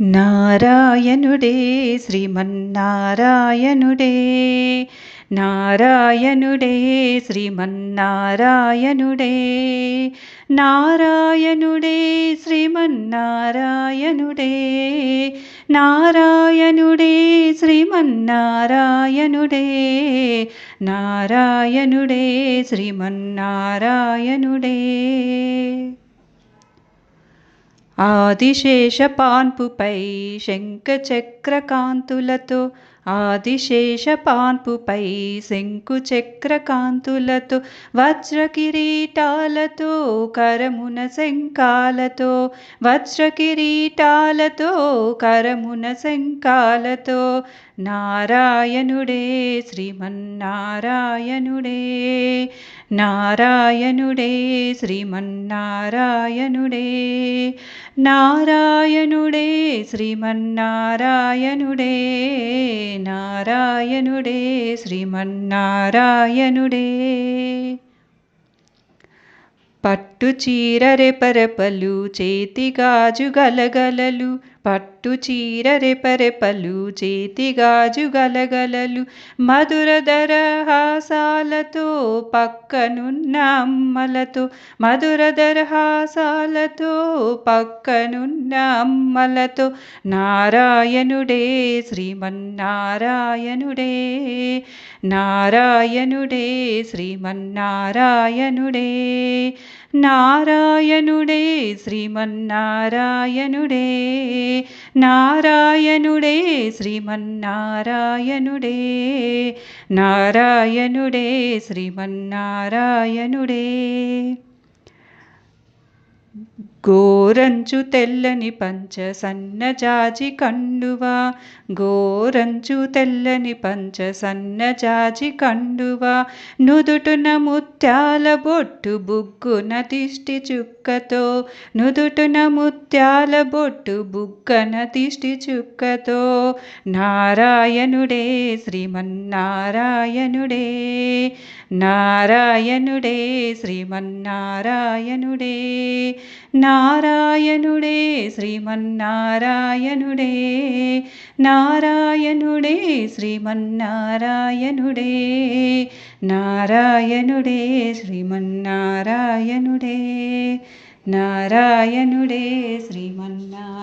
నారాయణుడే శ్రీమన్నారాయణుడే. నారాయణుడే శ్రీమన్నారాయణుడే. నారాయణుడే శ్రీమన్నారాయణుడే. నారాయణుడే శ్రీమన్నారాయణుడే. నారాయణుడే శ్రీమన్నారాయణుడే. ఆదిశేష పాన్పుపై శంఖచక్రకాంతులతో ఆదిశేష పాన్పుపై శంకు చక్రకాంతులతో వజ్ర కిరీటాలతో కరమున శంకాలతో వజ్ర కిరీటాలతో కరమున శంకాలతో నారాయణుడే శ్రీమన్నారాయణుడే నారాయణుడే శ్రీమన్నారాయణుడే నారాయణుడే శ్రీమన్నారాయణుడే. నారాయణుడే శ్రీమన్నారాయణుడే. పట్టు చీర రెపరెపలు చేతి గాజు గలగలలు పట్టు చీర రెపరెపలు చేతి గాజు గలగలలు మధుర దరహాసాలతో పక్కనున్న అమ్మలతో మధుర దరహాసాలతో పక్కనున్న అమ్మలతో నారాయణుడే శ్రీమన్నారాయణుడే నారాయణుడే శ్రీమన్నారాయణుడే నారాయణుడే శ్రీమన్నారాయణుడే. నారాయణుడే శ్రీమన్నారాయణుడే. నారాయణుడే శ్రీమన్నారాయణుడే. గోరంచు తెల్లని పంచ సన్నజాజి కండువా. గోరంచు తెల్లని పంచ సన్నజాజి కండువా. నుదుటున ముత్యాల బొట్టు బుగ్గున దిష్టి చుక్కతో. నుదుటున ముత్యాల బొట్టు బుగ్గన దిష్టి చుక్కతో. నారాయణుడే శ్రీమన్నారాయణుడే. నారాయణుడే శ్రీమన్నారాయణుడే. నారాయణుడే శ్రీమన్నారాయణుడే. నారాయణుడే శ్రీమన్నారాయణుడే. నారాయణుడే శ్రీమన్నారాయణుడే. నారాయణుడే శ్రీమన్నారాయణుడే.